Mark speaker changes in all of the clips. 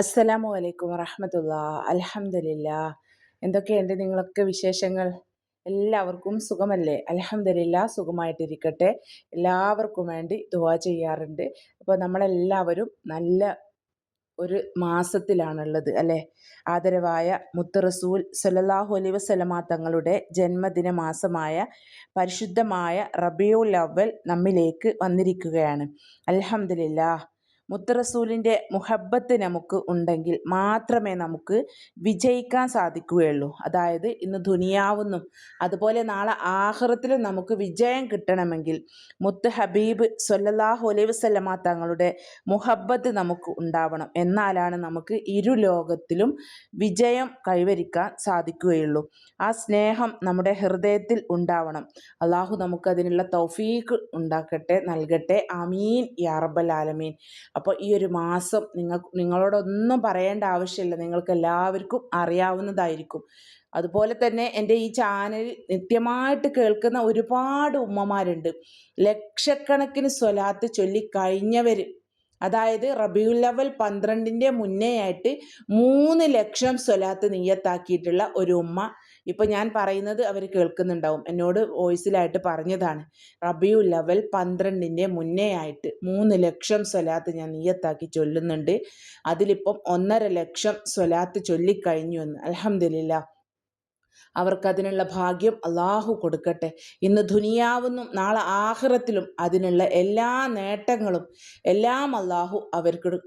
Speaker 1: അസ്സലാമു അലൈക്കും വറഹമത്തുള്ള. അലഹമില്ല എന്തൊക്കെയുണ്ട് നിങ്ങളൊക്കെ വിശേഷങ്ങൾ? എല്ലാവർക്കും സുഖമല്ലേ? അലഹമില്ല സുഖമായിട്ടിരിക്കട്ടെ. എല്ലാവർക്കും വേണ്ടി ദുവാ ചെയ്യാറുണ്ട്. അപ്പോൾ നമ്മളെല്ലാവരും നല്ല ഒരു മാസത്തിലാണുള്ളത് അല്ലേ? ആദരവായ മുത്ത് റസൂൽ അലൈ അലൈഹി വസല്ലമ തങ്ങളുടെ ജന്മദിന മാസമായ പരിശുദ്ധമായ റബിയുൽ അവൽ നമ്മിലേക്ക് വന്നിരിക്കുകയാണ്. അൽഹംദുലില്ലാ. മുത്തറസൂലിന്റെ മുഹബത്ത് നമുക്ക് ഉണ്ടെങ്കിൽ മാത്രമേ നമുക്ക് വിജയിക്കാൻ സാധിക്കുകയുള്ളൂ. അതായത് ഇന്ന് ദുനിയാവുന്നു അതുപോലെ നാളെ ആഹ്റത്തിലും നമുക്ക് വിജയം കിട്ടണമെങ്കിൽ മുത്ത് ഹബീബ് സൊല്ലാഹു അലൈഹി വസ്ലമ തങ്ങളുടെ മുഹബത്ത് നമുക്ക് ഉണ്ടാവണം. എന്നാലാണ് നമുക്ക് ഇരു ലോകത്തിലും വിജയം കൈവരിക്കാൻ സാധിക്കുകയുള്ളൂ. ആ സ്നേഹം നമ്മുടെ ഹൃദയത്തിൽ ഉണ്ടാവണം. അള്ളാഹു നമുക്കതിനുള്ള തൗഫീഖ് ഉണ്ടാക്കട്ടെ നൽകട്ടെ. ആമീൻ. യാ റബ്ബൽ ആലമീൻ. അപ്പോൾ ഈ ഒരു മാസം നിങ്ങൾ നിങ്ങളോടൊന്നും പറയേണ്ട ആവശ്യമില്ല. നിങ്ങൾക്ക് എല്ലാവർക്കും അറിയാവുന്നതായിരിക്കും. അതുപോലെ തന്നെ എന്റെ ഈ ചാനൽ നിത്യമായിട്ട് കേൾക്കുന്ന ഒരുപാട് ഉമ്മമാരുണ്ട്. ലക്ഷക്കണക്കിന് സ്വലാത്ത് ചൊല്ലി കഴിഞ്ഞവർ അതായത് റബിയുൽ ലെവൽ പന്ത്രണ്ടിന്റെ മുന്നേ ആയിട്ട് മൂന്ന് ലക്ഷം സ്വലാത്ത് നീയത്താക്കിയിട്ടുള്ള ഒരു ഉമ്മ ഇപ്പം ഞാൻ പറയുന്നത് അവർ കേൾക്കുന്നുണ്ടാവും. എന്നോട് വോയിസിലായിട്ട് പറഞ്ഞതാണ്. റബിയു ലെവൽ പന്ത്രണ്ടിന്റെ മുന്നേ ആയിട്ട് മൂന്ന് ലക്ഷം സ്വലാത്ത് ഞാൻ നീയത്താക്കി ചൊല്ലുന്നുണ്ട്. അതിലിപ്പം ഒന്നര ലക്ഷം സ്വലാത്ത് ചൊല്ലിക്കഴിഞ്ഞു എന്ന്. അലഹമില്ല അവർക്കതിനുള്ള ഭാഗ്യം അള്ളാഹു കൊടുക്കട്ടെ. ഇന്ന് ദുനിയാവുന്നും നാളെ ആഹ്റത്തിലും അതിനുള്ള എല്ലാ നേട്ടങ്ങളും എല്ലാം അള്ളാഹു അവർക്ക്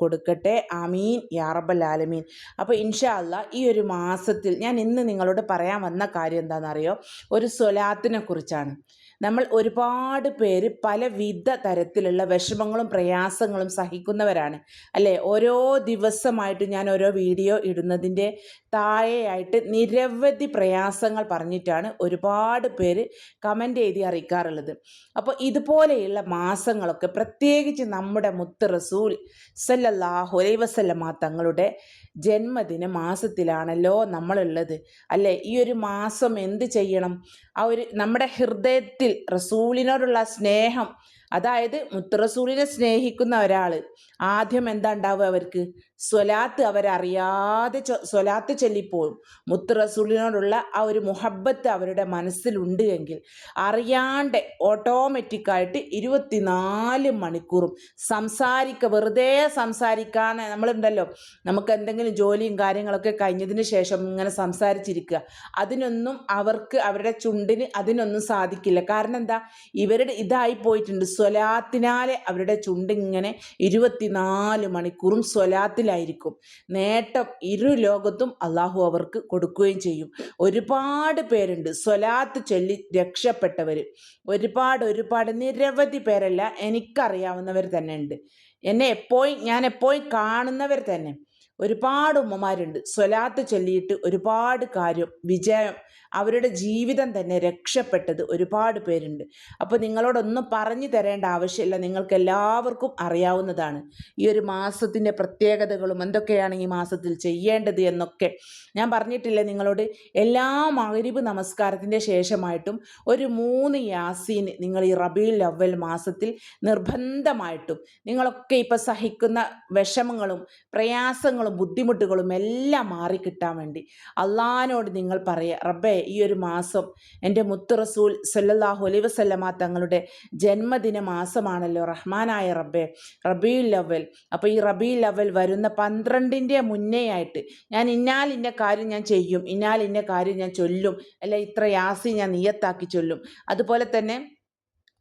Speaker 1: കൊടുക്കട്ടെ. ആമീൻ. യാറബൽ ആലമീൻ. അപ്പോൾ ഇൻഷാ അല്ല ഈ ഒരു മാസത്തിൽ ഞാൻ ഇന്ന് നിങ്ങളോട് പറയാൻ വന്ന കാര്യം എന്താണെന്നറിയോ? ഒരു സ്വലാത്തിനെ കുറിച്ചാണ്. നമ്മൾ ഒരുപാട് പേര് പലവിധ തരത്തിലുള്ള വിഷമങ്ങളും പ്രയാസങ്ങളും സഹിക്കുന്നവരാണ്. അല്ലേ? ഓരോ ദിവസമായിട്ട് ഞാൻ ഓരോ വീഡിയോ ഇടുന്നതിന്റെ താഴെയായിട്ട് നിരവധി പ്രയാസങ്ങൾ പറഞ്ഞിട്ടാണ് ഒരുപാട് പേര് കമന്റ് എഴുതി അറിയിക്കാറുള്ളത്. അപ്പോൾ ഇതുപോലെയുള്ള മാസങ്ങളൊക്കെ പ്രത്യേകിച്ച് നമ്മുടെ മുത്ത് റസൂൽ സല്ലല്ലാഹു അലൈ വസല്ലമ തങ്ങളുടെ ജന്മദിന മാസത്തിലാണല്ലോ നമ്മളുള്ളത്. അല്ലേ? ഈ ഒരു മാസം എന്ത് ചെയ്യണം? ആ ഒരു നമ്മുടെ ഹൃദയത്തിൽ റസൂലിനോടുള്ള സ്നേഹം അതായത് മുത്തറസൂലിനെ സ്നേഹിക്കുന്ന ഒരാൾ ആദ്യം എന്താ ഉണ്ടാവുക അവർക്ക്? സ്വലാത്ത് അവരറിയാതെ സ്വലാത്ത് ചൊല്ലിപ്പോവും. മുത്തറസൂലിനോടുള്ള ആ ഒരു മുഹബത്ത് അവരുടെ മനസ്സിലുണ്ട് എങ്കിൽ അറിയാണ്ട് ഓട്ടോമാറ്റിക്കായിട്ട് ഇരുപത്തിനാല് മണിക്കൂറും സംസാരിക്കുക വെറുതെ സംസാരിക്കാൻ നമ്മളുണ്ടല്ലോ. നമുക്ക് എന്തെങ്കിലും ജോലിയും കാര്യങ്ങളൊക്കെ കഴിഞ്ഞതിന് ശേഷം ഇങ്ങനെ സംസാരിച്ചിരിക്കുക. അതിനൊന്നും അവർക്ക് അവരുടെ ചുണ്ടിന് അതിനൊന്നും സാധിക്കില്ല. കാരണം എന്താ? ഇവരുടെ ഇതായി പോയിട്ടുണ്ട്. സ്വലാത്തിനാലെ അവരുടെ ചുണ്ടിങ്ങനെ ഇരുപത്തിനാല് മണിക്കൂറും സ്വലാത്തിലായിരിക്കും. നേട്ടം ഇരു ലോകത്തും അള്ളാഹു അവർക്ക് കൊടുക്കുകയും ചെയ്യും. ഒരുപാട് പേരുണ്ട് സ്വലാത്ത് ചൊല്ലി രക്ഷപ്പെട്ടവർ ഒരുപാട് ഒരുപാട് നിരവധി പേരല്ല എനിക്കറിയാവുന്നവർ തന്നെ ഉണ്ട് എന്നെ എപ്പോഴും ഞാൻ എപ്പോഴും കാണുന്നവർ തന്നെ. ഒരുപാട് ഉമ്മമാരുണ്ട്. സ്വലാത്ത് ചൊല്ലിയിട്ട് ഒരുപാട് കാര്യം വിജയം അവരുടെ ജീവിതം തന്നെ രക്ഷപ്പെട്ടത് ഒരുപാട് പേരുണ്ട്. അപ്പോൾ നിങ്ങളോടൊന്നും പറഞ്ഞു തരേണ്ട ആവശ്യമില്ല. നിങ്ങൾക്ക് എല്ലാവർക്കും അറിയാവുന്നതാണ്. ഈ ഒരു മാസത്തിന്റെ പ്രത്യേകതകളും എന്തൊക്കെയാണ് ഈ മാസത്തിൽ ചെയ്യേണ്ടത് എന്നൊക്കെ. ഞാൻ പറഞ്ഞിട്ടില്ല നിങ്ങളോട്? എല്ലാ മകരിബ് നമസ്കാരത്തിന്റെ ശേഷമായിട്ടും ഒരു മൂന്ന് യാസീൻ നിങ്ങൾ ഈ റബീൽ അവൽ മാസത്തിൽ നിർബന്ധമായിട്ടും നിങ്ങളൊക്കെ ഇപ്പോൾ സഹിക്കുന്ന വിഷമങ്ങളും പ്രയാസങ്ങളും ബുദ്ധിമുട്ടുകളും എല്ലാം മാറിക്കിട്ടാൻ വേണ്ടി അള്ളഹാനോട് നിങ്ങൾ പറയുക റബ്ബേ ഈ ഒരു മാസം എന്റെ മുത്തുറസൂൽ സല്ലല്ലാഹു അലൈ വസല്ലമ തങ്ങളുടെ ജന്മദിന മാസമാണല്ലോ റഹ്മാനായ റബ്ബെ റബീ ലവൽ അപ്പോൾ ഈ റബീ ലവൽ വരുന്ന പന്ത്രണ്ടിന്റെ മുന്നേ ആയിട്ട് ഞാൻ ഇന്നാൽ ഇന്ന കാര്യം ഞാൻ ചെയ്യും ഇന്നാൽ ഇന്ന കാര്യം ഞാൻ ചൊല്ലും അല്ല ഇത്ര യാസി ഞാൻ നിയത്താക്കി ചൊല്ലും. അതുപോലെ തന്നെ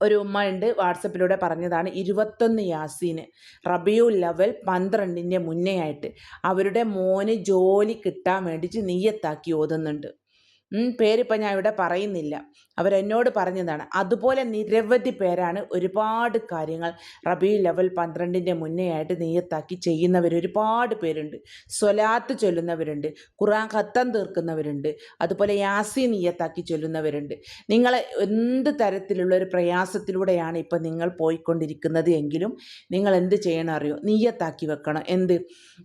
Speaker 1: ഒരു ഉമ്മ ഉണ്ട് വാട്സപ്പിലൂടെ പറഞ്ഞതാണ് ഇരുപത്തൊന്ന് യാസീന് റബിയു ലെവൽ പന്ത്രണ്ടിന്റെ മുന്നേ ആയിട്ട് അവരുടെ മോന് ജോലി കിട്ടാൻ വേണ്ടിയിട്ട് നീയത്താക്കി ഓതുന്നുണ്ട്. പേരിപ്പോൾ ഞാൻ ഇവിടെ പറയുന്നില്ല. അവരെന്നോട് പറഞ്ഞതാണ് അതുപോലെ നിരവധി പേരാണ് ഒരുപാട് കാര്യങ്ങൾ റബി ലെവൽ പന്ത്രണ്ടിന്റെ മുന്നേ ആയിട്ട് നെയ്യത്താക്കി ചെയ്യുന്നവർ ഒരുപാട് പേരുണ്ട്. സ്വലാത്ത് ചൊല്ലുന്നവരുണ്ട്. ഖുറാൻ ഖത്തം തീർക്കുന്നവരുണ്ട്. അതുപോലെ യാസി നെയ്യത്താക്കി ചൊല്ലുന്നവരുണ്ട്. നിങ്ങൾ എന്ത് തരത്തിലുള്ള ഒരു പ്രയാസത്തിലൂടെയാണ് ഇപ്പം നിങ്ങൾ പോയിക്കൊണ്ടിരിക്കുന്നത് എങ്കിലും നിങ്ങൾ എന്ത് ചെയ്യണം അറിയോ? നെയ്യത്താക്കി വെക്കണം. എന്ത്?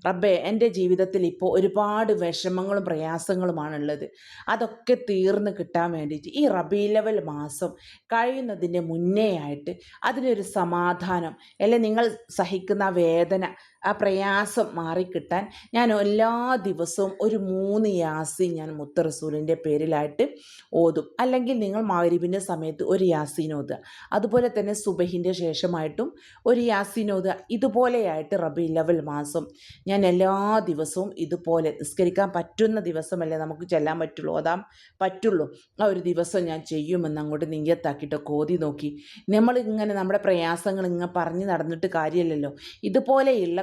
Speaker 1: റബ്ബേ എന്റെ ജീവിതത്തിൽ ഇപ്പോൾ ഒരുപാട് വിഷമങ്ങളും പ്രയാസങ്ങളുമാണുള്ളത്. അതൊക്കെ തീർന്ന് കിട്ടാൻ വേണ്ടിയിട്ട് ഈ റബി ലെവൽ മാസം കഴിയുന്നതിന്റെ മുന്നേ ആയിട്ട് അതിനൊരു സമാധാനം അല്ലെ നിങ്ങൾ സഹിക്കുന്ന വേദന ആ പ്രയാസം മാറിക്കിട്ടാൻ ഞാൻ എല്ലാ ദിവസവും ഒരു മൂന്ന് യാസി ഞാൻ മുത്തറസൂലിന്റെ പേരിലായിട്ട് ഓതും. അല്ലെങ്കിൽ നിങ്ങൾ മാരിബിന്റെ സമയത്ത് ഒരു യാസീൻ ഓതുക. അതുപോലെ തന്നെ സുബഹിന്റെ ശേഷമായിട്ടും ഒരു യാസീൻ ഓതുക. ഇതുപോലെയായിട്ട് റബി ലവൽ മാസം ഞാൻ എല്ലാ ദിവസവും ഇതുപോലെ നിസ്കരിക്കാൻ പറ്റുന്ന ദിവസമല്ലേ നമുക്ക് ചെല്ലാൻ പറ്റുള്ളൂ ഓതാൻ പറ്റുള്ളൂ. ആ ഒരു ദിവസം ഞാൻ ചെയ്യുമെന്ന് അങ്ങോട്ട് നീയത്താക്കിയിട്ട് കോതി നോക്കി. നമ്മളിങ്ങനെ നമ്മുടെ പ്രയാസങ്ങൾ ഇങ്ങനെ പറഞ്ഞ് നടന്നിട്ട് കാര്യമല്ലല്ലോ. ഇതുപോലെയുള്ള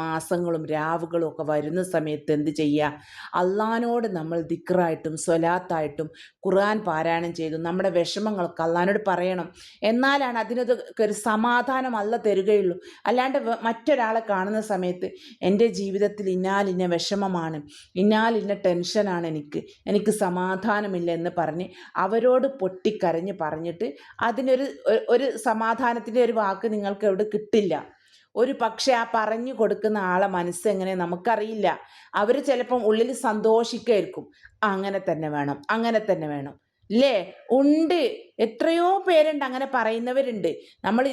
Speaker 1: മാസങ്ങളും രാവുകളും ഒക്കെ വരുന്ന സമയത്ത് എന്ത് ചെയ്യുക അള്ളഹാനോട് നമ്മൾ ദിക്റായിട്ടും സ്വലാത്തായിട്ടും ഖുർആൻ പാരായണം ചെയ്തു. നമ്മുടെ വിഷമങ്ങളൊക്കെ അള്ളഹാനോട് പറയണം. എന്നാലാണ് അതിനത് ഒരു സമാധാനം അല്ല തരികയുള്ളൂ. അല്ലാണ്ട് മറ്റൊരാളെ കാണുന്ന സമയത്ത് എന്റെ ജീവിതത്തിൽ ഇന്നാലിന്ന വിഷമമാണ് ഇന്നാലിന്ന ടെൻഷനാണ് എനിക്ക് എനിക്ക് സമാധാനമില്ല എന്ന് പറഞ്ഞ് അവരോട് പൊട്ടിക്കരഞ്ഞ് പറഞ്ഞിട്ട് അതിനൊരു ഒരു സമാധാനത്തിന്റെ ഒരു വാക്ക് നിങ്ങൾക്ക് എവിടെ കിട്ടില്ല. ഒരു പക്ഷേ ആ പറഞ്ഞു കൊടുക്കുന്ന ആളെ മനസ്സെങ്ങനെ നമുക്കറിയില്ല. അവർ ചിലപ്പം ഉള്ളിൽ സന്തോഷിക്കായിരിക്കും. അങ്ങനെ തന്നെ വേണം അങ്ങനെ തന്നെ വേണം. ഇല്ലേ ഉണ്ട്. എത്രയോ പേരുണ്ട് അങ്ങനെ പറയുന്നവരുണ്ട്. നമ്മൾ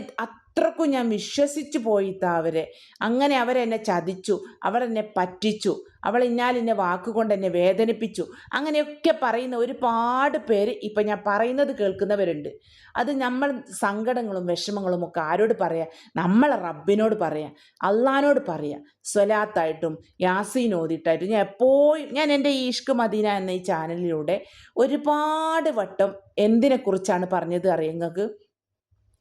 Speaker 1: അത്രക്കും ഞാൻ വിശ്വസിച്ചു പോയിത്ത അവരെ. അങ്ങനെ അവരെന്നെ ചതിച്ചു അവരെന്നെ പറ്റിച്ചു അവൾ എന്നെ വാക്കുകൊണ്ട് എന്നെ വേദനിപ്പിച്ചു. അങ്ങനെയൊക്കെ പറയുന്ന ഒരുപാട് പേര് ഇപ്പം ഞാൻ പറയുന്നത് കേൾക്കുന്നവരുണ്ട്. അത് നമ്മൾ സങ്കടങ്ങളും വിഷമങ്ങളും ഒക്കെ ആരോട് പറയാം? നമ്മൾ റബ്ബിനോട് പറയാം. അള്ളഹാനോട് പറയാം. സ്വലാത്തായിട്ടും യാസീൻ ഓതിട്ടായിട്ടും ഞാൻ എപ്പോഴും ഞാൻ എന്റെ ഈഷ്ക് മദീന എന്ന ഈ ചാനലിലൂടെ ഒരുപാട് വട്ടം എന്തിനെക്കുറിച്ചാണ് പറഞ്ഞത് അറിയുന്നത്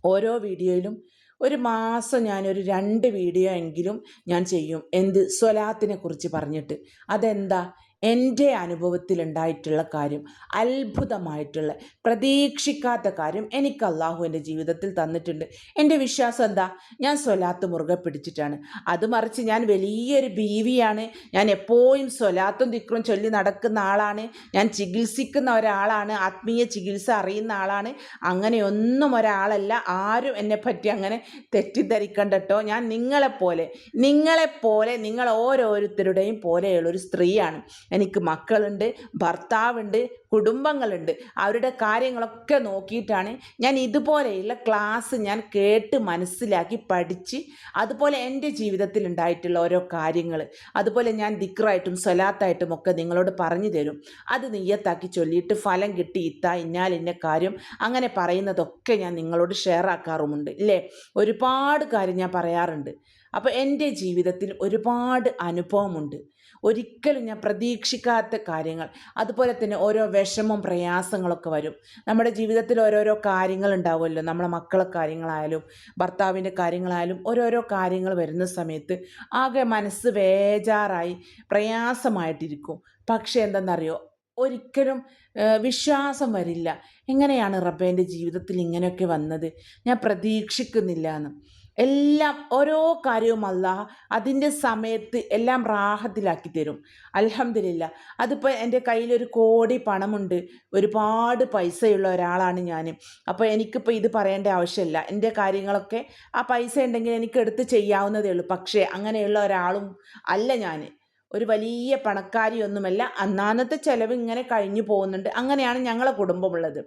Speaker 1: ഓരോ വീഡിയോയിലും ഒരു മാസം ഞാനൊരു രണ്ട് വീഡിയോ എങ്കിലും ഞാൻ ചെയ്യും. എന്ത് സ്വലാത്തിനെ കുറിച്ച് പറഞ്ഞിട്ട്. അതെന്താ? എന്റെ അനുഭവത്തിലുണ്ടായിട്ടുള്ള കാര്യം അത്ഭുതമായിട്ടുള്ള പ്രതീക്ഷിക്കാത്ത കാര്യം എനിക്ക് അള്ളാഹു എന്റെ ജീവിതത്തിൽ തന്നിട്ടുണ്ട്. എന്റെ വിശ്വാസം എന്താ? ഞാൻ സ്വലാത്ത് മുറുകെ പിടിച്ചിട്ടാണ്. അത് മറിച്ച് ഞാൻ വലിയൊരു ബീവിയാണ്. ഞാൻ എപ്പോഴും സ്വലാത്തും ദിക്റും ചൊല്ലി നടക്കുന്ന ആളാണ്. ഞാൻ ചികിത്സിക്കുന്ന ഒരാളാണ്. ആത്മീയ ചികിത്സ അറിയുന്ന ആളാണ്. അങ്ങനെയൊന്നും ഒരാളല്ല. ആരും എന്നെ പറ്റി അങ്ങനെ തെറ്റിദ്ധരിക്കണ്ടട്ടോ. ഞാൻ നിങ്ങളെപ്പോലെ നിങ്ങളെപ്പോലെ നിങ്ങൾ ഓരോരുത്തരുടെയും പോലെയുള്ളൊരു സ്ത്രീയാണ്. എനിക്ക് മക്കളുണ്ട് ഭർത്താവുണ്ട് കുടുംബങ്ങളുണ്ട്. അവരുടെ കാര്യങ്ങളൊക്കെ നോക്കിയിട്ടാണ് ഞാൻ ഇതുപോലെയുള്ള ക്ലാസ് ഞാൻ കേട്ട് മനസ്സിലാക്കി പഠിച്ച് അതുപോലെ എന്റെ ജീവിതത്തിൽ ഉണ്ടായിട്ടുള്ള ഓരോ കാര്യങ്ങൾ. അതുപോലെ ഞാൻ ദിക്റായിട്ടും സ്വലാത്തായിട്ടും ഒക്കെ നിങ്ങളോട് പറഞ്ഞു തരും. അത് നെയ്യത്താക്കി ചൊല്ലിയിട്ട് ഫലം കിട്ടി ഇത്ത ഇന്നാൽ ഇന്ന കാര്യം അങ്ങനെ പറയുന്നതൊക്കെ ഞാൻ നിങ്ങളോട് ഷെയർ ആക്കാറുമുണ്ട് ഇല്ലേ? ഒരുപാട് കാര്യം ഞാൻ പറയാറുണ്ട്. അപ്പോൾ എന്റെ ജീവിതത്തിൽ ഒരുപാട് അനുഭവമുണ്ട്. ഒരിക്കലും ഞാൻ പ്രതീക്ഷിക്കാത്ത കാര്യങ്ങൾ. അതുപോലെ തന്നെ ഓരോ വിഷമവും പ്രയാസങ്ങളൊക്കെ വരും. നമ്മുടെ ജീവിതത്തിൽ ഓരോരോ കാര്യങ്ങൾ ഉണ്ടാവുമല്ലോ. നമ്മുടെ മക്കളെ കാര്യങ്ങളായാലും ഭർത്താവിന്റെ കാര്യങ്ങളായാലും ഓരോരോ കാര്യങ്ങൾ വരുന്ന സമയത്ത് ആകെ മനസ്സ് വേജാറായി പ്രയാസമായിട്ടിരിക്കും. പക്ഷേ എന്തെന്നറിയോ? ഒരിക്കലും വിശ്വാസം വരില്ല. എങ്ങനെയാണ് റബ്ബേന്റെ ജീവിതത്തിൽ ഇങ്ങനെയൊക്കെ വന്നത്? ഞാൻ പ്രതീക്ഷിക്കുന്നില്ല എന്ന്. എല്ലാം ഓരോ കാര്യവും അള്ളാഹ് അതിന്റെ സമയത്ത് എല്ലാം റാഹത്തിലാക്കി തരും. അലഹമില്ല അതിപ്പോൾ എന്റെ കയ്യിലൊരു കോടി പണമുണ്ട്. ഒരുപാട് പൈസയുള്ള ഒരാളാണ് ഞാൻ അപ്പോൾ എനിക്കിപ്പോൾ ഇത് പറയേണ്ട ആവശ്യമില്ല. എന്റെ കാര്യങ്ങളൊക്കെ ആ പൈസ ഉണ്ടെങ്കിൽ എനിക്ക് എടുത്ത് ചെയ്യാവുന്നതേ ഉള്ളൂ. പക്ഷേ അങ്ങനെയുള്ള ഒരാളും അല്ല ഞാൻ ഒരു വലിയ പണക്കാരിയൊന്നുമല്ല. അന്നാന്നത്തെ ചിലവ് ഇങ്ങനെ കഴിഞ്ഞു പോകുന്നുണ്ട്. അങ്ങനെയാണ് ഞങ്ങളെ കുടുംബമുള്ളത്.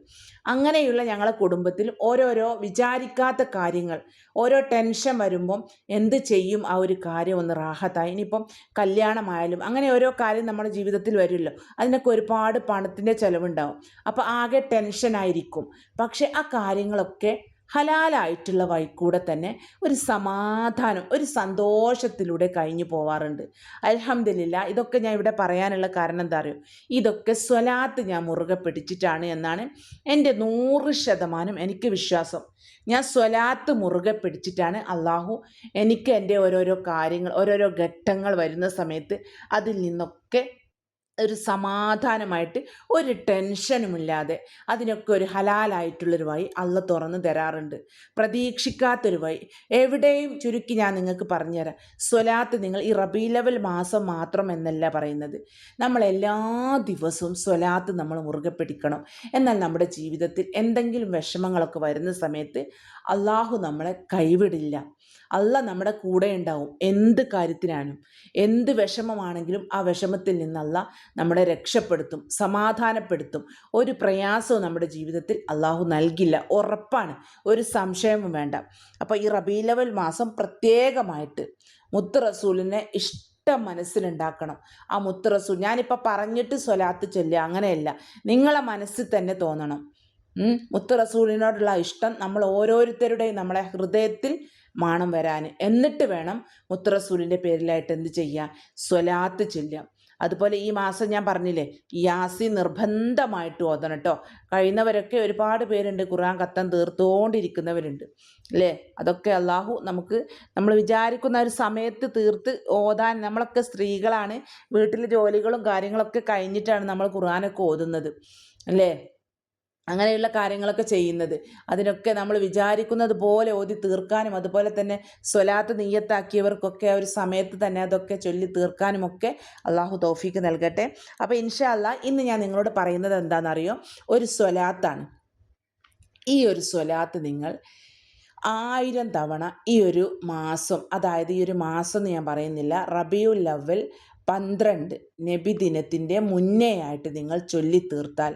Speaker 1: അങ്ങനെയുള്ള ഞങ്ങളെ കുടുംബത്തിൽ ഓരോരോ വിചാരിക്കാത്ത കാര്യങ്ങൾ ഓരോ ടെൻഷൻ വരുമ്പം എന്ത് ചെയ്യും ആ ഒരു കാര്യം ഒന്ന് റാഹത്തായി. ഇനിയിപ്പം കല്യാണമായാലും അങ്ങനെ ഓരോ കാര്യം നമ്മുടെ ജീവിതത്തിൽ വരുമല്ലോ. അതിനൊക്കെ ഒരുപാട് പണത്തിന്റെ ചിലവുണ്ടാവും. അപ്പോൾ ആകെ ടെൻഷനായിരിക്കും. പക്ഷേ ആ കാര്യങ്ങളൊക്കെ ഹലാലായിട്ടുള്ള വഴി വഴിക്കൂടെ തന്നെ ഒരു സമാധാനം ഒരു സന്തോഷത്തിലൂടെ കഴിഞ്ഞു പോവാറുണ്ട്. അലഹമില്ല ഇതൊക്കെ ഞാൻ ഇവിടെ പറയാനുള്ള കാരണം എന്താ അറിയോ? ഇതൊക്കെ സ്വലാത്ത് ഞാൻ മുറുകെ പിടിച്ചിട്ടാണ് എന്നാണ് എന്റെ നൂറ് ശതമാനം എനിക്ക് വിശ്വാസം. ഞാൻ സ്വലാത്ത് മുറുകെ പിടിച്ചിട്ടാണ് അള്ളാഹു എനിക്ക് എന്റെ ഓരോരോ കാര്യങ്ങൾ ഓരോരോ ഘട്ടങ്ങൾ വരുന്ന സമയത്ത് അതിൽ നിന്നൊക്കെ ഒരു സമാധാനമായിട്ട് ഒരു ടെൻഷനുമില്ലാതെ അതിനൊക്കെ ഒരു ഹലാലായിട്ടുള്ളൊരു വഴി അള്ള തുറന്ന് തരാറുണ്ട്. പ്രതീക്ഷിക്കാത്തൊരു വഴി. എവിടെയും ചുരുക്കി ഞാൻ നിങ്ങൾക്ക് പറഞ്ഞുതരാം. സ്വലാത്ത് നിങ്ങൾ ഈ റബി ലെവൽ മാസം മാത്രം എന്നല്ല പറയുന്നത്. നമ്മൾ എല്ലാ ദിവസവും സ്വലാത്ത് നമ്മൾ മുറുകെ പിടിക്കണം. എന്നാൽ നമ്മുടെ ജീവിതത്തിൽ എന്തെങ്കിലും വിഷമങ്ങളൊക്കെ വരുന്ന സമയത്ത് അള്ളാഹു നമ്മളെ കൈവിടില്ല. അല്ല നമ്മുടെ കൂടെ ഉണ്ടാവും. എന്ത് കാര്യത്തിനാണ്? എന്ത് വിഷമമാണെങ്കിലും ആ വിഷമത്തിൽ നിന്നല്ല നമ്മളെ രക്ഷപ്പെടുത്തും സമാധാനപ്പെടുത്തും. ഒരു പ്രയാസവും നമ്മുടെ ജീവിതത്തിൽ അള്ളാഹു നൽകില്ല. ഉറപ്പാണ്. ഒരു സംശയവും വേണ്ട. അപ്പോൾ ഈ റബീലവൽ മാസം പ്രത്യേകമായിട്ട് മുത്ത് റസൂലിനെ ഇഷ്ടം മനസ്സിലുണ്ടാക്കണം. ആ മുത്ത് റസൂൽ ഞാനിപ്പോൾ പറഞ്ഞിട്ട് സ്വലാത്ത് ചൊല്ലുക അങ്ങനെയല്ല. നിങ്ങളെ മനസ്സിൽ തന്നെ തോന്നണം. മുത്ത് റസൂലിനോടുള്ള ഇഷ്ടം നമ്മൾ ഓരോരുത്തരുടെയും നമ്മളെ ഹൃദയത്തിൽ മാണം വരാൻ. എന്നിട്ട് വേണം മുത്തറസൂലിന്റെ പേരിലായിട്ട് എന്ത് ചെയ്യുക സ്വലാത്ത് ചൊല്ലുക. അതുപോലെ ഈ മാസം ഞാൻ പറഞ്ഞില്ലേ യാസി നിർബന്ധമായിട്ട് ഓതണം കേട്ടോ. കഴിയുന്നവരൊക്കെ ഒരുപാട് പേരുണ്ട് ഖുർആൻ കത്തം തീർത്തുകൊണ്ടിരിക്കുന്നവരുണ്ട് അല്ലേ? അതൊക്കെ അള്ളാഹു നമുക്ക് നമ്മൾ വിചാരിക്കുന്ന ഒരു സമയത്ത് തീർത്ത് ഓതാൻ നമ്മളൊക്കെ സ്ത്രീകളാണ് വീട്ടിലെ ജോലികളും കാര്യങ്ങളൊക്കെ കഴിഞ്ഞിട്ടാണ് നമ്മൾ ഖുർആനൊക്കെ ഓതുന്നത്. അല്ലേ? അങ്ങനെയുള്ള കാര്യങ്ങളൊക്കെ ചെയ്യുന്നത്. അതിനൊക്കെ നമ്മൾ വിചാരിക്കുന്നത് പോലെ ഓതി തീർക്കാനും അതുപോലെ തന്നെ സ്വലാത്ത് നീയത്താക്കിയവർക്കൊക്കെ ഒരു സമയത്ത് തന്നെ അതൊക്കെ ചൊല്ലി തീർക്കാനും ഒക്കെ അള്ളാഹു തോഫിക്ക് നൽകട്ടെ. അപ്പോൾ ഇൻഷാ അല്ലാ ഇന്ന് ഞാൻ നിങ്ങളോട് പറയുന്നത് എന്താണെന്നറിയോ? ഒരു സ്വലാത്താണ്. ഈ ഒരു സ്വലാത്ത് നിങ്ങൾ ആയിരം തവണ ഈ ഒരു മാസം അതായത് ഈ ഒരു മാസം എന്ന് ഞാൻ പറയുന്നില്ല റബിയുൽ ലവൽ പന്ത്രണ്ട് നബി ദിനത്തിന്റെ മുന്നേ ആയിട്ട് നിങ്ങൾ ചൊല്ലി തീർത്താൽ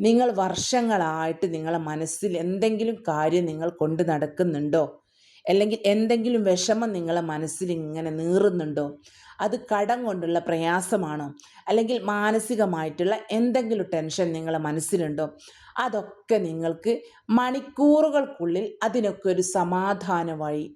Speaker 1: നിങ്ങൾ വർഷങ്ങളായിട്ട് നിങ്ങളെ മനസ്സിൽ എന്തെങ്കിലും കാര്യം നിങ്ങൾ കൊണ്ട് നടക്കുന്നുണ്ടോ? അല്ലെങ്കിൽ എന്തെങ്കിലും വിഷമം നിങ്ങളെ മനസ്സിൽ ഇങ്ങനെ നീറുന്നുണ്ടോ? അത് കടം കൊണ്ടുള്ള പ്രയാസമാണോ? അല്ലെങ്കിൽ മാനസികമായിട്ടുള്ള എന്തെങ്കിലും ടെൻഷൻ നിങ്ങളെ മനസ്സിലുണ്ടോ? അതൊക്കെ നിങ്ങൾക്ക് മണിക്കൂറുകൾക്കുള്ളിൽ അതിനൊക്കെ ഒരു സമാധാന വഴി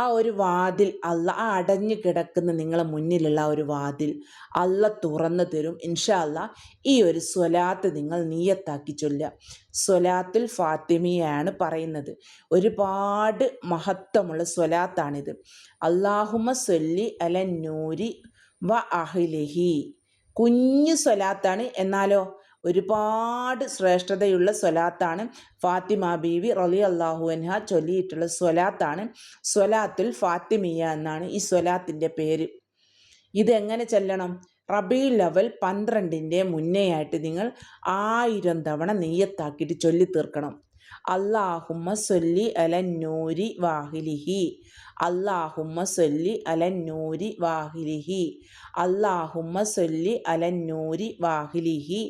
Speaker 1: ആ ഒരു വാതിൽ അല്ല ആ അടഞ്ഞു കിടക്കുന്ന നിങ്ങളെ മുന്നിലുള്ള ഒരു വാതിൽ അല്ല തുറന്നു തരും. ഇൻഷാ അല്ല ഈ ഒരു സ്വലാത്ത് നിങ്ങൾ നീയത്താക്കി ചൊല്ലുക. സ്വലാത്തുൽ ഫാത്തിമിയാണ് പറയുന്നത്. ഒരുപാട് മഹത്വമുള്ള സ്വലാത്താണിത്. അള്ളാഹുമ സൊല്ലി അല നൂരി വ അഹ്ലിഹി. കുഞ്ഞു സ്വലാത്താണ്. എന്നാലോ ഒരുപാട് ശ്രേഷ്ഠതയുള്ള സ്വലാത്താണ് ഫാത്തിമ ബീവി റലി അള്ളാഹു അൻഹ ചൊല്ലിയിട്ടുള്ള സ്വലാത്താണ്. സ്വലാത്തുൽ ഫാത്തിമിയ എന്നാണ് ഈ സ്വലാത്തിന്റെ പേര്. ഇതെങ്ങനെ ചെല്ലണം? റബി ലെവൽ പന്ത്രണ്ടിന്റെ മുന്നേ ആയിട്ട് നിങ്ങൾ ആയിരം തവണ നെയ്യത്താക്കിയിട്ട് ചൊല്ലി തീർക്കണം അള്ളാഹുമ്മ സൊല്ലി നൂരി വാഹിലിഹി. അള്ളാഹുമ്മ സൊല്ലി അലന്നൂരി വാഹിലിഹി. അല്ലാഹുമ്മ സൊല്ലി അലന്നൂരി വാഹിലിഹി.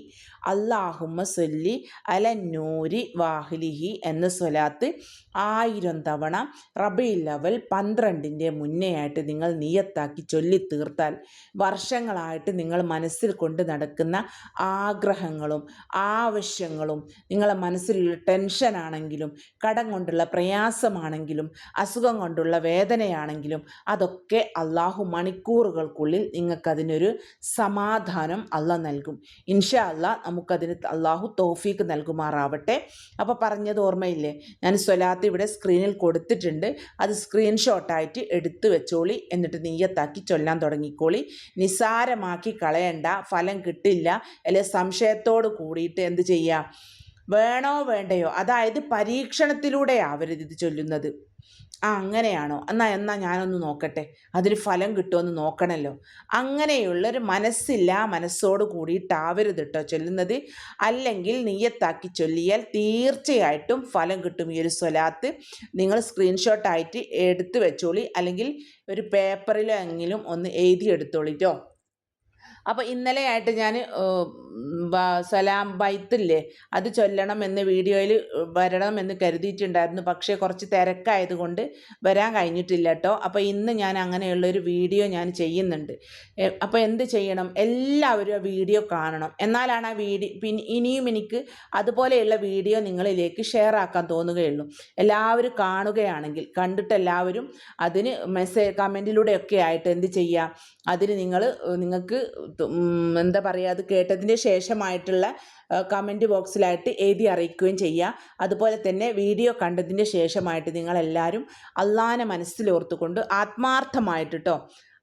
Speaker 1: അല്ലാഹുമ്മ സൊല്ലി അലന്നൂരി വാഹിലിഹി എന്ന സ്വലാത്ത് ആയിരം തവണ റബി ലെവൽ പന്ത്രണ്ടിന്റെ മുന്നേ ആയിട്ട് നിങ്ങൾ നിയത്താക്കി ചൊല്ലി തീർത്താൽ വർഷങ്ങളായിട്ട് നിങ്ങൾ മനസ്സിൽ കൊണ്ട് നടക്കുന്ന ആഗ്രഹങ്ങളും ആവശ്യങ്ങളും നിങ്ങളെ മനസ്സിലുള്ള ടെൻഷനാണെങ്കിലും കടം കൊണ്ടുള്ള പ്രയാസമാണെങ്കിലും അസുഖം കൊണ്ടുള്ള വേദനയാണെങ്കിലും അതൊക്കെ അള്ളാഹു മണിക്കൂറുകൾക്കുള്ളിൽ നിങ്ങൾക്കതിനൊരു സമാധാനം അല്ല നൽകും. ഇൻഷാ അല്ല നമുക്കതിന് അള്ളാഹു തോഫീക്ക് നൽകുമാറാവട്ടെ. അപ്പോൾ പറഞ്ഞത് ഓർമ്മയില്ലേ? ഞാൻ സ്വലാത്ത് ഇവിടെ സ്ക്രീനിൽ കൊടുത്തിട്ടുണ്ട്. അത് സ്ക്രീൻഷോട്ടായിട്ട് എടുത്തു വെച്ചോളി. എന്നിട്ട് നീയത്താക്കി ചൊല്ലാൻ തുടങ്ങിക്കോളി. നിസാരമാക്കി കളയണ്ട. ഫലം കിട്ടില്ല. അല്ലെ സംശയത്തോട് കൂടിയിട്ട് എന്ത് ചെയ്യുക വേണോ വേണ്ടയോ? അതായത് പരീക്ഷണത്തിലൂടെ ആവരുത് ഇത് ചൊല്ലുന്നത്. ആ അങ്ങനെയാണോ? എന്നാ എന്നാ ഞാനൊന്ന് നോക്കട്ടെ. അതിന് ഫലം കിട്ടുമെന്ന് നോക്കണമല്ലോ അങ്ങനെയുള്ളൊരു മനസ്സില്ല മനസ്സോട് കൂടിയിട്ടാവരുത് കേട്ടോ ചൊല്ലുന്നത്. അല്ലെങ്കിൽ നീയത്താക്കി ചൊല്ലിയാൽ തീർച്ചയായിട്ടും ഫലം കിട്ടും ഈ ഒരു സ്വലാത്ത്. നിങ്ങൾ സ്ക്രീൻഷോട്ടായിട്ട് എടുത്ത് വെച്ചോളി. അല്ലെങ്കിൽ ഒരു പേപ്പറിലോ എങ്കിലും ഒന്ന് എഴുതി എടുത്തോളിട്ടോ അപ്പോൾ ഇന്നലെയായിട്ട് ഞാൻ സലാം ബൈത്തില്ലേ അത് ചൊല്ലണം എന്ന് വീഡിയോയിൽ വരണം എന്ന് കരുതിയിട്ടുണ്ടായിരുന്നു. പക്ഷേ കുറച്ച് തിരക്കായതുകൊണ്ട് വരാൻ കഴിഞ്ഞിട്ടില്ല കേട്ടോ. അപ്പോൾ ഇന്ന് ഞാൻ അങ്ങനെയുള്ളൊരു വീഡിയോ ഞാൻ ചെയ്യുന്നുണ്ട്. അപ്പോൾ എന്ത് ചെയ്യണം? എല്ലാവരും ആ വീഡിയോ കാണണം. എന്നാലാണ് ആ വീഡിയോ പിന്നെ ഇനിയും എനിക്ക് അതുപോലെയുള്ള വീഡിയോ നിങ്ങളിലേക്ക് ഷെയർ ആക്കാൻ തോന്നുകയുള്ളൂ. എല്ലാവരും കാണുകയാണെങ്കിൽ കണ്ടിട്ട് എല്ലാവരും അതിന് മെസ്സേജ് കമന്റിലൂടെയൊക്കെ ആയിട്ട് എന്ത് ചെയ്യുക? അതിന് നിങ്ങൾ നിങ്ങൾക്ക് എന്താ പറയുക അത് കേട്ടതിന് ശേഷമായിട്ടുള്ള കമന്റ് ബോക്സിലായിട്ട് എഴുതി അറിയിക്കുകയും ചെയ്യുക അതുപോലെ തന്നെ വീഡിയോ കണ്ടതിന്റെ ശേഷമായിട്ട് നിങ്ങളെല്ലാവരും അള്ളാനെ മനസ്സിലോർത്തുകൊണ്ട് ആത്മാർത്ഥമായിട്ട് കേട്ടോ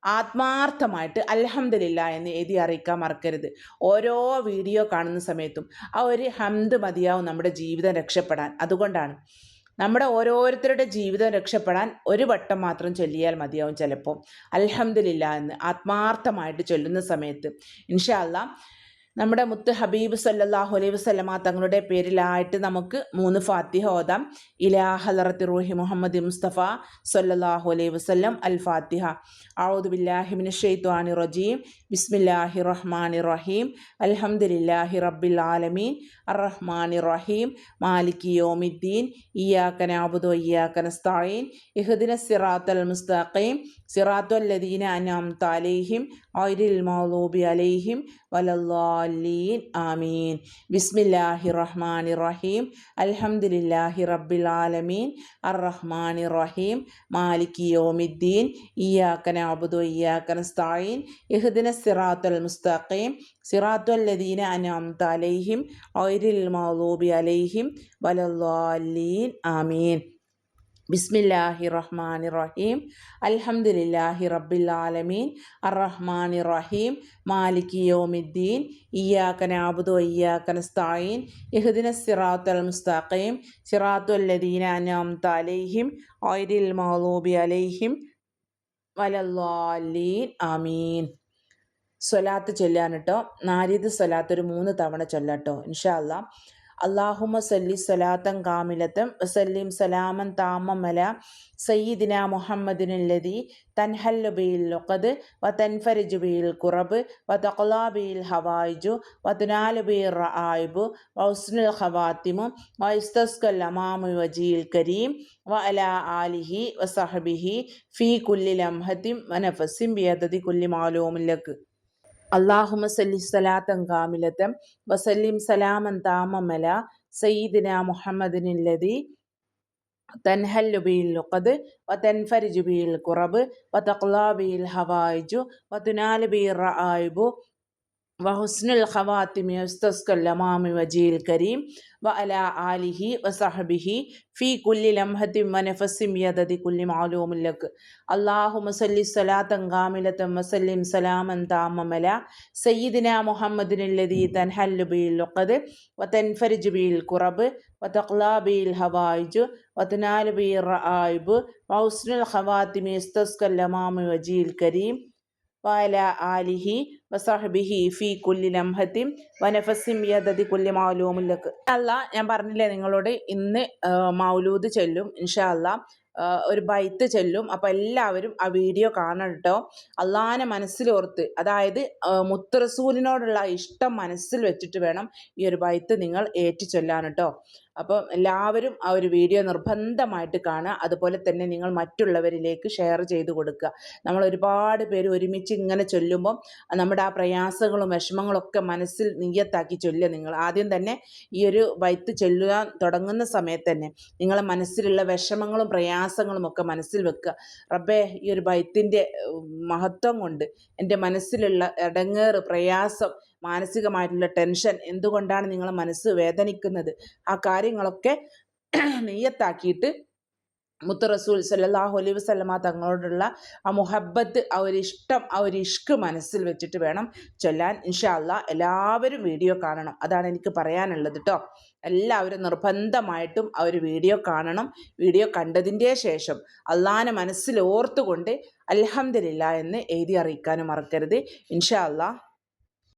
Speaker 1: ആത്മാർത്ഥമായിട്ട് അലഹമില്ല എന്ന് എഴുതി അറിയിക്കാൻ മറക്കരുത്. ഓരോ വീഡിയോ കാണുന്ന സമയത്തും ആ ഒരു ഹംദ് മതിയാവും നമ്മുടെ ജീവിതം രക്ഷപ്പെടാൻ. അതുകൊണ്ടാണ് നമ്മുടെ ഓരോരുത്തരുടെ ജീവിതം രക്ഷപ്പെടാൻ ഒരു വട്ടം മാത്രം ചൊല്ലിയാൽ മതിയാവും ചിലപ്പോൾ. അലഹമില്ല എന്ന് ആത്മാർത്ഥമായിട്ട് ചൊല്ലുന്ന സമയത്ത്. ഇൻഷാല്ല നമ്മുടെ മുത്ത് ഹബീബ് സല്ലാഹു അലൈഹി വസ്ലമ തങ്ങളുടെ പേരിലായിട്ട് നമുക്ക് മൂന്ന് ഫാത്തിഹ ഓതാം. ഇലാ ഹലറത്തി റൂഹി മുഹമ്മദ് മുസ്തഫ സല്ലാഹു അലൈഹി വസ്ലം അൽ ഫാത്തിഹ. ഔദു റജീം. ബിസ്മില്ലാഹി റഹ്മാനി റഹീം. അൽഹംദുലില്ലാഹി റബ്ബിൽ ആലമീൻ. അർറഹ്മാനി റഹീം. മാലികി യോമിദ്ദീൻ. ഇയ്യാക ആബുദോ ഇയാക്കൻ നസ്തഈൻ. ഇഹദിന സിറാത്തൽ മുസ്താഖീം. സിറാത്തുൽ ലദീന അൻഅംത അലൈഹിം. ഗൈറിൽ മഗ്ദൂബി അലൈഹിം വലല്ലാലീൻ ആമീൻ. ബിസ്മില്ലാഹി റഹ്മാനി റഹീം അൽഹംദുലില്ലാഹി റബ്ബിൽ ആലമീൻ അർ റഹ്മാനി റഹീം മാലികി യോമിദ്ദീൻ. ഇയ്യാക നഅബുദു വഇയ്യാക നസ്തഈൻ ഇഹ്ദിന സിറാത്തുൽ മുസ്തഖീം. സിറാത്തുൽ ലദീന അൻഅംത അലൈഹിം. ഗൈറിൽ മഗ്ദൂബി അലൈഹിം. വലല്ലാലീൻ ആമീൻ. ബിസ്മില്ലാഹി റഹ്മാനി റഹീം അൽഹംദുലില്ലാഹി റബ്ബിൽ ആലമീൻ അർറഹ്മാനി റഹീം മാലികി യോമിദ്ദീൻ. ഇയ്യാക നഅബുദു വഇയ്യാക നസ്തഈൻ. ഇഹ്ദിന സിറാത്തൽ മുസ്തഖീം. സിറാത്തുൽ ലദീന അൻഅംത അലൈഹിം. ഗൈറിൽ മഗ്ദൂബി അലൈഹിം. വലല്ലാലീൻ. ആമീൻ. സ്വലാത്ത് ചൊല്ലാൻ കേട്ടോ നാരിദ് സ്വലാത്ത് ഒരു മൂന്ന് തവണ ചൊല്ലാട്ടോ ഇൻഷാ അല്ലാ അള്ളാഹുമ സല്ലി സലാത്തൻ കാമിലത്തും വസല്ലിം സലാമൻ താമമല സയ്യിദിന മുഹമ്മദിനുല്ലതി തൻഹല്ലു ബിയിൽ ലുഖദ് വ തൻഫരിജു ബിയിൽ കുറബ് വ തഖ്ലാ ബിയിൽ ഹവായിജു വ തുനാലു ബിയിൽ റആയിബു വ ഉസ്നുൽ ഖവാത്തിമു വ ഇസ്തസ്കൽ അമാമു വജീൽ കരീം വ അലാ ആലിഹി വ സഹബിഹി ഫീ കുല്ലി ലംഹത്തിം വ നഫസിം ബിയദതി കുല്ലി മാലൂമില്ലക്ക് അള്ളാഹുമ സല്ലി സലാത്തൻ കാമിലത്തം വസല്ലിം സലാമൻ താമമല സയ്യിദിന മുഹമ്മദിനില്ലതി തൻഹല്ലു ബിൽ ലുഖദ് വതൻഫരിജു ബിൽ ഖുറബ് വതഖ്ലാ ബിൽ ഹവായിജു വതുനാലു ബിൽ റആയിബു വഹുസ്നുൽ ഖവാത്തിമി ഉസ്തസ്കല്ലമാമി വജീൽ കരീം വ അല ആലിഹി വസഹബിഹി ഫി കുല്ലി ലംഹത്തിം വനഫസിം യദതി കുല്ലി മാലൂമുല്ലക്ക് അള്ളാഹു മസല്ലി സലാത്തൻ കാമിലത്തൻ വസല്ലിം സലാമൻ താമമല സയ്യിദിന മുഹമ്മദിനുല്ലതി തൻഹല്ലു ബിയിൽ ഉഖദ് വ തൻഫരിജ് ബിയിൽ കുറബ് വ തഖ്ലാ ബിയിൽ ഹവായിജു വതനാലു ബിയിൽ റആയിബ്. വഹുസ്നുൽ ഖവാത്തിമി ഉസ്തസ്കല്ലമാമി വജീൽ കരീം വ അല ആലിഹി വസഹബിഹി ഫി കുല്ലി ലംഹത്തിം വനഫസിം യദതി കുല്ലി മൗലൂമില്ലക്ക് അല്ല ഞാൻ പറഞ്ഞില്ലേ നിങ്ങളോട് ഇന്ന് മൗലൂദ് ചെല്ലും ഇൻഷാ അല്ലാ ഒരു ബൈത്ത് ചെല്ലും. അപ്പോൾ എല്ലാവരും ആ വീഡിയോ കാണണം കേട്ടോ അള്ളാഹാനെ മനസ്സിലോർത്ത് അതായത് മുത്തറസൂലിനോടുള്ള ഇഷ്ടം മനസ്സിൽ വെച്ചിട്ട് വേണം ഈ ഒരു ബൈത്ത് നിങ്ങൾ ഏറ്റു ചൊല്ലാൻ കേട്ടോ അപ്പം എല്ലാവരും ആ ഒരു വീഡിയോ നിർബന്ധമായിട്ട് കാണുക. അതുപോലെ തന്നെ നിങ്ങൾ മറ്റുള്ളവരിലേക്ക് ഷെയർ ചെയ്ത് കൊടുക്കുക. നമ്മൾ ഒരുപാട് പേര് ഒരുമിച്ച് ഇങ്ങനെ ചൊല്ലുമ്പോൾ നമ്മുടെ ആ പ്രയാസങ്ങളും വിഷമങ്ങളും ഒക്കെ മനസ്സിൽ നീയത്താക്കി ചൊല്ലുക നിങ്ങൾ. ആദ്യം തന്നെ ഈ ഒരു വൈത്ത് ചൊല്ലുക തുടങ്ങുന്ന സമയത്ത് തന്നെ നിങ്ങളെ മനസ്സിലുള്ള വിഷമങ്ങളും പ്രയാസങ്ങളും ഒക്കെ മനസ്സിൽ വെക്കുക. റബ്ബേ ഈ ഒരു ബൈത്തിന്റെ മഹത്വം കൊണ്ട് എന്റെ മനസ്സിലുള്ള ഇടങ്ങേറ് പ്രയാസം മാനസികമായിട്ടുള്ള ടെൻഷൻ എന്തുകൊണ്ടാണ് നിങ്ങളെ മനസ്സ് വേദനിക്കുന്നത്? ആ കാര്യങ്ങളൊക്കെ നെയ്യത്താക്കിയിട്ട് മുത്ത് റസൂൽ സല്ലാഹു അലൈഹി വസ്ലമ തങ്ങളോടുള്ള ആ മുഹബത്ത് ആ ഒരു ഇഷ്ടം ആ ഒരു ഇഷ്ക് മനസ്സിൽ വെച്ചിട്ട് വേണം ചൊല്ലാൻ. ഇൻഷാ ഇൻഷാല്ല എല്ലാവരും വീഡിയോ കാണണം. അതാണ് എനിക്ക് പറയാനുള്ളത് കേട്ടോ എല്ലാവരും നിർബന്ധമായിട്ടും അവർ വീഡിയോ കാണണം. വീഡിയോ കണ്ടതിന്റെ ശേഷം അള്ളാഹാനെ മനസ്സിൽ ഓർത്തുകൊണ്ട് അലഹമില്ല എന്ന് എഴുതി അറിയിക്കാനും മറക്കരുത്. ഇൻഷാ അല്ലാ